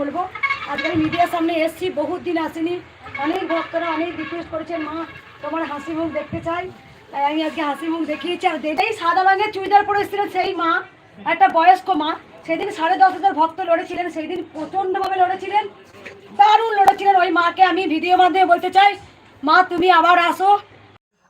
বলব। আজকে আমি মিডিয়ার সামনে এসেছি, বহুত দিন আসিনি। অনেক ভক্তরা অনেক রিকোয়েস্ট করেছেন, মা, তোমার হাসি মুখ দেখতে চাই। তাই আমি আজকে হাসি মুখ দেখিয়েছি। আর দেখেই সাদা রঙের চুড়িদার পরেছিলেন সেই মা, একটা বয়স্ক মা, সেদিন সাড়ে দশ হাজার ভক্ত লড়েছিলেন সেই দিন প্রচণ্ডভাবে লড়েছিলেন, দারুণ লড়েছিলেন ওই মাকে। আমি ভিডিও মাধ্যমে বলতে চাই, মা, তুমি আবার আসো।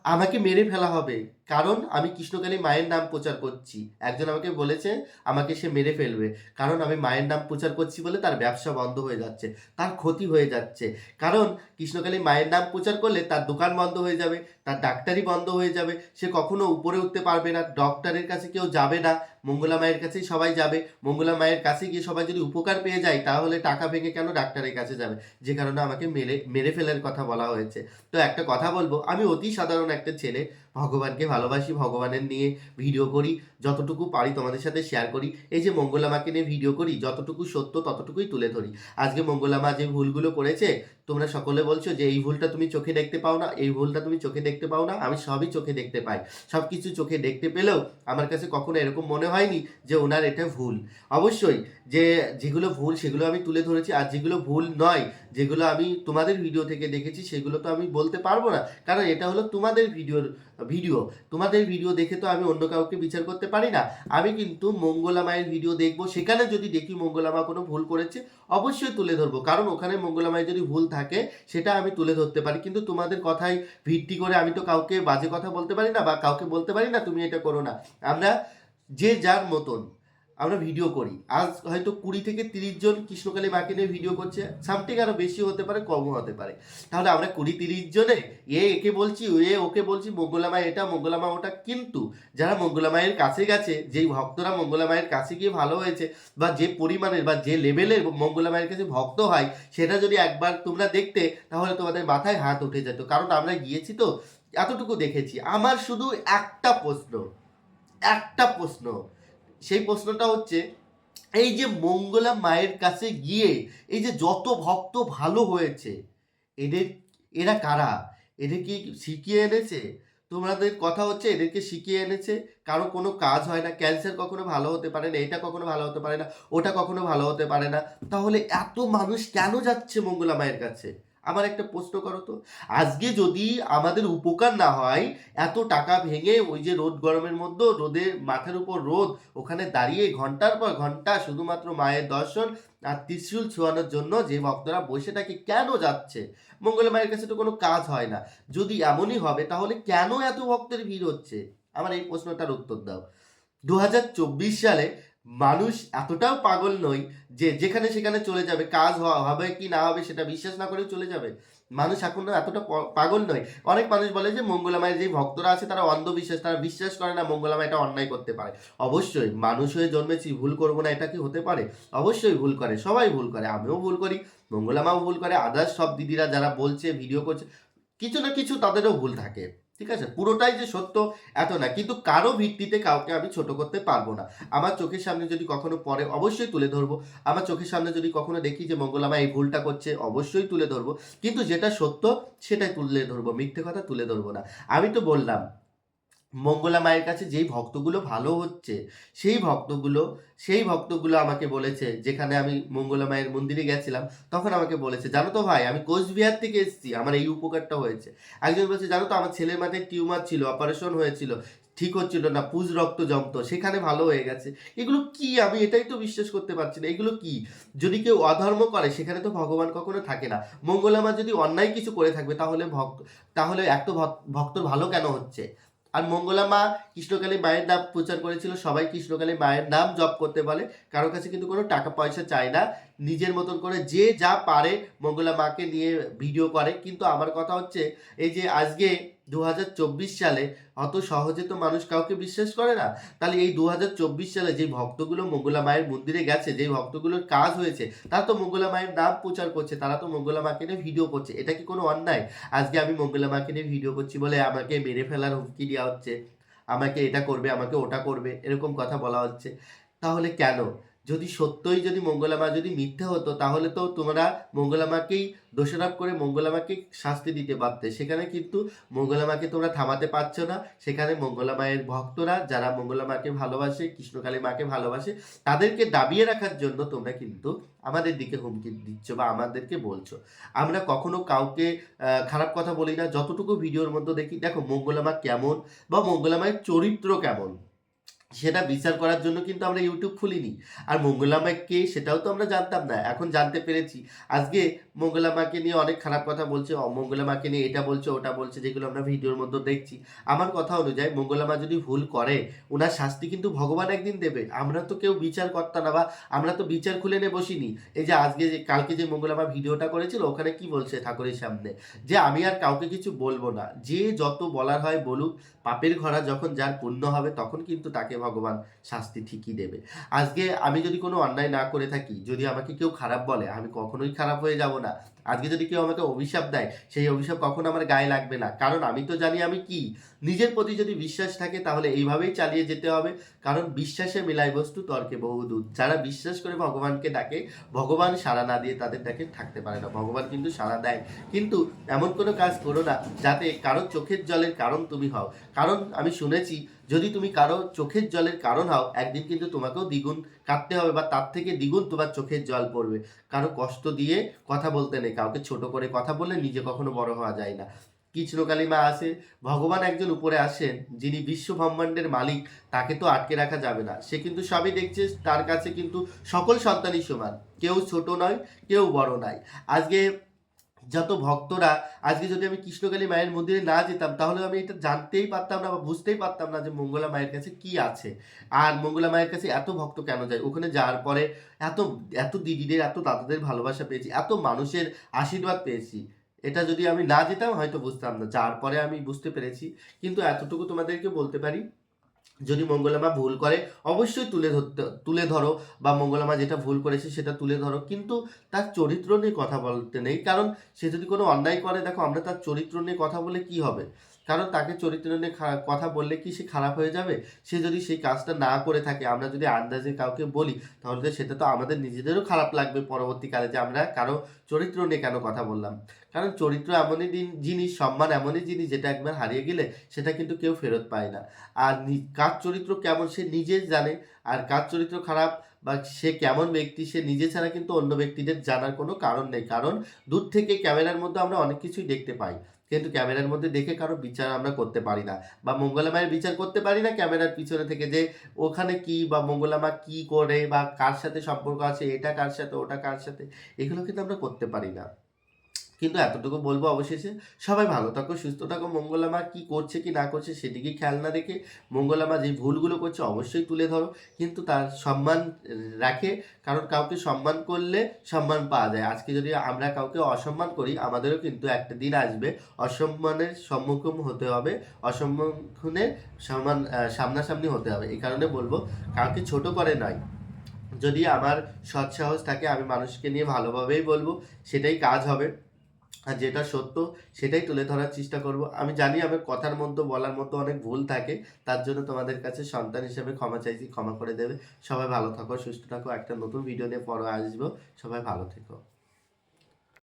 আমাকে মেরে ফেলা হবে। কারণ আমি কৃষ্ণকালী মায়ের নাম প্রচার করছি। একজন আমাকে বলেছে, আমাকে সে মেরে ফেলবে। কারণ আমি মায়ের নাম প্রচার করছি বলে তার ব্যবসা বন্ধ হয়ে যাচ্ছে, তার ক্ষতি হয়ে যাচ্ছে। কারণ কৃষ্ণকালী মায়ের নাম প্রচার করলে তার দোকান বন্ধ হয়ে যাবে, তার ডাক্তারি বন্ধ হয়ে যাবে, সে কখনো উপরে উঠতে পারবে না ডক্টরের কাছে কেউ যাবে না। মঙ্গলা মায়ের কাছেই সবাই যাবে। মঙ্গলা মায়ের কাছে গিয়ে সবাই যদি উপকার পেয়ে যায়, তাহলে টাকা ভেঙে কেন ডাক্তারের কাছে যাবে? যে কারণে আমাকে মেরে মেরে ফেলার কথা বলা হয়েছে। তো একটা কথা বলব, আমি অতি সাধারণ একটা ছেলে। ভগবানকে ভালোবাসি, ভগবানের নিয়ে ভিডিও করি, যতটুকু পারি তোমাদের সাথে শেয়ার করি। এই যে মঙ্গলামাকে নিয়ে ভিডিও করি, যতটুকু সত্য ততটুকুই তুলে ধরি। আজকে মঙ্গলামা যে ভুলগুলো করেছে, তোমরা সকলে বলছো যে এই ভুলটা তুমি চোখে দেখতে পাও না, এই ভুলটা তুমি চোখে দেখতে পাও না, আমি সবই চোখে দেখতে পাই। সব কিছু চোখে দেখতে পেলেও আমার কাছে কখনো এরকম মনে হয়নি যে ওনার এটা ভুল। অবশ্যই যে যেগুলো ভুল সেগুলো আমি তুলে ধরেছি আর যেগুলো ভুল নয়, যেগুলো আমি তোমাদের ভিডিও থেকে দেখেছি সেগুলো তো আমি বলতে পারব না। কারণ এটা হলো তোমাদের ভিডিওর ভিডিও তোমাদের ভিডিও দেখে তো আমি অন্য কাউকে বিচার করতে পারি না। আমি কিন্তু মঙ্গলা মায়ের ভিডিও দেখব। সেখানে যদি দেখি মঙ্গলা মা কোনো ভুল করেছে, অবশ্যই তুলে ধরবো। কারণ ওখানে মঙ্গলা মায়ের যদি ভুল থাকে, সেটা আমি তুলে ধরতে পারি। কিন্তু তোমাদের কথাই ভিত্তি করে আমি তো কাউকে বাজে কথা বলতে পারি না বা কাউকে বলতে পারি না, তুমি এটা করো না। আমরা যে যার মতন আমরা ভিডিও করি। আজ হয়তো কুড়ি থেকে তিরিশ জন কৃষ্ণকালী মাকে নিয়ে ভিডিও করছে। সামথিং আরও বেশি হতে পারে, কমও হতে পারে। তাহলে আমরা কুড়ি তিরিশ জনে, এ একে বলছি, এ ওকে বলছি মঙ্গলামা এটা মঙ্গলামা ওটা। কিন্তু যারা মঙ্গলামায়ের কাছে গেছে, যেই ভক্তরা মঙ্গলামায়ের কাছে গিয়ে ভালো হয়েছে, বা যে পরিমাণের, বা যে লেভেলের মঙ্গলামায়ের কাছে ভক্ত হয়, সেটা যদি একবার তোমরা দেখতে, তাহলে তোমাদের মাথায় হাত উঠে যেত। কারণ আমরা গিয়েছি তো, এতটুকু দেখেছি। আমার শুধু একটা প্রশ্ন একটা প্রশ্ন। সেই প্রশ্নটা হচ্ছে, এই যে মঙ্গলা মায়ের কাছে গিয়ে এই যে যত ভক্ত ভালো হয়েছে, এদের, এরা কারা? এদের কি শিখিয়ে এনেছে? তোমাদের কথা হচ্ছে এদেরকে শিখিয়ে এনেছে। কারও কোনো কাজ হয় না। ক্যান্সার কখনো ভালো হতে পারে না, এটা কখনো ভালো হতে পারে না, ওটা কখনো ভালো হতে পারে না। তাহলে এত মানুষ কেন যাচ্ছে মঙ্গলা মায়ের কাছে? আমার একটা প্রশ্ন করো তো। আজকে যদি আমাদের উপকার না হয়, এত টাকা ভেঙে ওই যে রোদ গরমের মধ্যে রোদে মাথার উপর রোদ, ওখানে দাঁড়িয়ে ঘণ্টার পর ঘণ্টা শুধুমাত্র মায়ের দর্শন আর ত্রিশূল ছোঁয়ানোর জন্য যে ভক্তরা বসে থাকে, কেন যাচ্ছে? মঙ্গলা মায়ের কাছে তো কোনো কাজ হয় না। যদি এমনই হবে, তাহলে কেন এত ভক্তের ভিড় হচ্ছে? আমার এই প্রশ্নটার উত্তর দাও। দু হাজার চব্বিশ সালে মানুষ এতটাও পাগল নয় যে যেখানে সেখানে চলে যাবে, কাজ হওয়া হবে কি না হবে সেটা বিশ্বাস না করেও চলে যাবে। মানুষ এখনও এতটা পাগল নয়। অনেক মানুষ বলে যে মঙ্গলামায়ের যে ভক্তরা আছে তারা অন্ধবিশ্বাস, তারা বিশ্বাস করে না মঙ্গলামায় এটা অন্যায় করতে পারে। অবশ্যই মানুষ হয়ে জন্মেছি, ভুল করব না, এটা কি হতে পারে? অবশ্যই ভুল করে, সবাই ভুল করে, আমিও ভুল করি মঙ্গলামাও ভুল করে আদার্স সব দিদিরা যারা বলছে ভিডিও করছে, কিছু না কিছু তাদেরও ভুল থাকে। ঠিক আছে? পুরোটাই যে সত্য, এত না। কিন্তু কারও ভিত্তিতে কাউকে আমি ছোট করতে পারব না। আমার চোখের সামনে যদি কখনো পরে অবশ্যই তুলে ধরবো। আমার চোখের সামনে যদি কখনো দেখি যে মঙ্গলামা এই ভুলটা করছে, অবশ্যই তুলে ধরবো। কিন্তু যেটা সত্য, সেটাই তুলে ধরবো। মিথ্যে কথা তুলে ধরবো না। আমি তো বললাম মঙ্গলা মায়ের কাছে যেই ভক্তগুলো ভালো হচ্ছে, সেই ভক্তগুলো সেই ভক্তগুলো আমাকে বলেছে, যেখানে আমি মঙ্গলা মায়ের মন্দিরে গেছিলাম, তখন আমাকে বলেছে, জানো তো ভাই, আমি কোচবিহার থেকে এসেছি, আমার এই উপকারটা হয়েছে। একজন বলছে, জানো তো, আমার ছেলের মাথায় টিউমার ছিল, অপারেশন হয়েছিল, ঠিক হচ্ছিল না, পুজ রক্ত জমতো, সেখানে ভালো হয়ে গেছে। এগুলো কি? আমি এটাই তো বিশ্বাস করতে পারছি না। এগুলো কি? যদি কেউ অধর্ম করে, সেখানে তো ভগবান কখনো থাকে না। মঙ্গলামা যদি অন্যায় কিছু করে থাকবে, তাহলে ভক্ত, তাহলে এত ভক- ভক্তর ভালো কেন হচ্ছে? আর মঙ্গলা মা কৃষ্ণকালী মায়ের নাম প্রচার করেছিল, সবাই কৃষ্ণকালী মায়ের নাম জপ করতে বলে। কারোর কাছে কিন্তু কোনো টাকা পয়সা চায় না, নিজের মতন করে যে যা পারে মঙ্গলা মাকে নিয়ে ভিডিও করে। কিন্তু আমার কথা হচ্ছে, এই যে আজকে দু হাজার চব্বিশ সালে অত সহজে তো মানুষ কাউকে বিশ্বাস করে না। তাহলে এই দু হাজার চব্বিশ সালে যে ভক্তগুলো মঙ্গলা মায়ের মন্দিরে গেছে যে ভক্তগুলোর কাজ হয়েছে, তারা তো মঙ্গলা মায়ের নাম প্রচার করছে, তারা তো মঙ্গলা মাকে নিয়ে ভিডিও করছে। এটা কি কোনো অন্যায়? আজকে আমি মঙ্গলা মাকে নিয়ে ভিডিও করছি বলে আমাকে মেরে ফেলার হুমকি দেওয়া হচ্ছে। আমাকে এটা করবে, আমাকে ওটা করবে, এরকম কথা বলা হচ্ছে। তাহলে কেন? যদি সত্যই যদি মঙ্গলামা যদি মিথ্যা হতো, তাহলে তো তোমরা মঙ্গলামাকেই দোষারোপ করে মঙ্গলামাকে শাস্তি দিতে পারতে। সেখানে কিন্তু মঙ্গলামাকে তোমরা থামাতে পারছ না। সেখানে মঙ্গলামায়ের ভক্তরা, যারা মঙ্গলামাকে ভালোবাসে, কৃষ্ণকালী মাকে ভালোবাসে, তাদেরকে দাবিয়ে রাখার জন্য তোমরা কিন্তু আমাদের দিকে হুমকি দিচ্ছ বা আমাদেরকে বলছো। আমরা কখনো কাউকে খারাপ কথা বলি না। যতটুকু ভিডিওর মধ্যে দেখি, দেখো মঙ্গলামা কেমন বা মঙ্গলামায়ের চরিত্র কেমন। সেটা বিচার করার জন্য কিন্তু আমরা ইউটিউব খুলিনি। আর মঙ্গলামায় কে সেটাও তো আমরা জানতাম না। এখন জানতে পেরেছি। আজকে মঙ্গলামাকে নিয়ে অনেক খারাপ কথা বলছে অমঙ্গলামাকে নিয়ে এটা বলছে, ওটা বলছে, যেগুলো আমরা ভিডিওর মধ্যে দেখছি। আমার কথা অনুযায়ী মঙ্গলামা যদি ভুল করে ওনার শাস্তি কিন্তু ভগবান একদিন দেবে। আমরা তো কেউ বিচার করতাম না বা আমরা তো বিচার খুলে নিয়ে বসিনি। এই যে আজকে যে, কালকে যে মঙ্গলামা ভিডিওটা করেছিল, ওখানে কি বলছে ঠাকুরের সামনে? যে, আমি আর কাউকে কিছু বলব না। যে যত বলার হয় বলুক, পাপের ঘরা যখন যার পুণ্য হবে, তখন কিন্তু তাকে ভগবান শাস্তি ঠিকই দেবে। আজকে আমি যদি কোনো অন্যায় না করে থাকি, যদি আমাকে কেউ খারাপ বলে, আমি কখনোই খারাপ হয়ে যাব না। না আজকে যদি কেউ আমাকে অভিশাপ দেয়, সেই অভিশাপ কখনো আমার গায়ে লাগবে না। কারণ আমি তো জানি আমি কি। নিজের প্রতি যদি বিশ্বাস থাকে, তাহলে এইভাবেই চালিয়ে যেতে হবে। কারণ বিশ্বাসে মেলায় বস্তু, তর্কে বহুদূর যারা বিশ্বাস করে ভগবানকে ডাকে, ভগবান সাড়া না দিয়ে তাদের ডাকে থাকতে পারে না। ভগবান কিন্তু সাড়া দেয়। কিন্তু এমন কোনো কাজ করো না, যাতে কারও চোখের জলের কারণ তুমি হও। কারণ আমি শুনেছি, যদি তুমি কারও চোখের জলের কারণ হও, একদিন কিন্তু তোমাকেও দ্বিগুণ কাটতে হবে বা তার থেকে দ্বিগুণ তোমার চোখের জল পড়বে। কারও কষ্ট দিয়ে কথা বলতে নেই কাউকে ছোট করে কথা বললে নিজে কখনো বড় হওয়া যায় না। কৃষ্ণকালী মা আসে ভগবান একজন উপরে আসেন, যিনি বিশ্ব ব্রহ্মাণ্ডের মালিক, তাকে তো আটকে রাখা যাবে না। সে কিন্তু সবই দেখছে, তার কাছে কিন্তু সকল সন্তানই সমান। কেউ ছোট নয়, কেউ বড় নয় আজকে যত ভক্তরা, আজকে যদি আমি কৃষ্ণকালী মায়ের মন্দিরে না যেতাম তাহলে আমি এটা জানতেই পারতাম না বা বুঝতেই পারতাম না যে মঙ্গলা মায়ের কাছে কি আছে। আর মঙ্গলা মায়ের কাছে এত ভক্ত কেন যায়? ওখানে যাওয়ার পরে এত এত দিদিদের, এত দাদাদের ভালোবাসা পেয়েছি, এত মানুষের আশীর্বাদ পেয়েছি। এটা যদি আমি না যেতাম, হয়তো বুঝতাম না। যার পরে আমি বুঝতে পেরেছি। কিন্তু এতটুকু তোমাদেরকে বলতে পারি যদি মঙ্গলামা ভুল করে, অবশ্যই তুলে ধরতে, তুলে ধরো বা মঙ্গলামা যেটা ভুল করেছে সেটা তুলে ধরো। কিন্তু তার চরিত্র নিয়ে কথা বলতে নেই। কারণ সে যদি কোনো অন্যায় করে, দেখো আমরা তার চরিত্র নিয়ে কথা বলে কি হবে? কারণ তাকে চরিত্র নিয়ে খা- কথা বললে কি সে খারাপ হয়ে যাবে? সে যদি সেই কাজটা না করে থাকে, আমরা যদি আন্দাজে কাউকে বলি, তাহলে তো সেটা তো আমাদের নিজেদেরও খারাপ লাগবে পরবর্তীকালে যে আমরা কারও চরিত্র নিয়ে কেন কথা বললাম। কারণ চরিত্র এমনই দিন, জিনিস, সম্মান এমনই জিনিস যেটা একবার হারিয়ে গেলে সেটা কিন্তু কেউ ফেরত পায় না। আর কার চরিত্র কেমন সে নিজে জানে, আর কার চরিত্র খারাপ বা সে কেমন ব্যক্তি সে নিজে ছাড়া কিন্তু অন্য ব্যক্তিদের জানার কোনো কারণ নেই। কারণ দূর থেকে ক্যামেরার মধ্যে আমরা অনেক কিছুই দেখতে পাই। কিন্তু ক্যামেরার মধ্যে দেখে কারও বিচার আমরা করতে পারি না বা মঙ্গলামায়ের বিচার করতে পারি না ক্যামেরার পিছনে থেকে যে ওখানে কি বা মঙ্গলামা কি করে বা কার সাথে সম্পর্ক আছে, এটা কার সাথে, ওটা কার সাথে, এগুলো কিন্তু আমরা করতে পারি না। কিন্তু এতটুকু বলব অবশেষে, সবাই ভালো থাকো, সুস্থ থাকো। মঙ্গলামা কি করছে কি না করছে সেদিকে খেয়াল না রেখে মঙ্গলামা যে ভুলগুলো করছে অবশ্যই তুলে ধরো। কিন্তু তার সম্মান রাখে, কারণ কাউকে সম্মান করলে সম্মান পাওয়া যায়। আজকে যদি আমরা কাউকে অসম্মান করি, আমাদেরও কিন্তু একটা দিন আসবে। অসম্মানের সম্মুখীন হতে হবে অসম্মুখীনের সম্মান সামনাসামনি হতে হবে। এই কারণে বলব, কাউকে ছোট করে নয়। যদি আমার সৎসাহস থাকে, আমি মানুষকে নিয়ে ভালোভাবেই বলব, সেটাই কাজ হবে। আর যেটা সত্য, সেটাই তুলে ধরার চেষ্টা করব। আমি জানি আমার কথার মধ্যে বলার মতো অনেক ভুল থাকে, তার জন্য তোমাদের কাছে সন্তান হিসেবে ক্ষমা চাইছি, ক্ষমা করে দেবে। সবাই ভালো থাকো, সুস্থ থাকো। একটা নতুন ভিডিও নিয়ে পরে আসব। সবাই ভালো থেকো।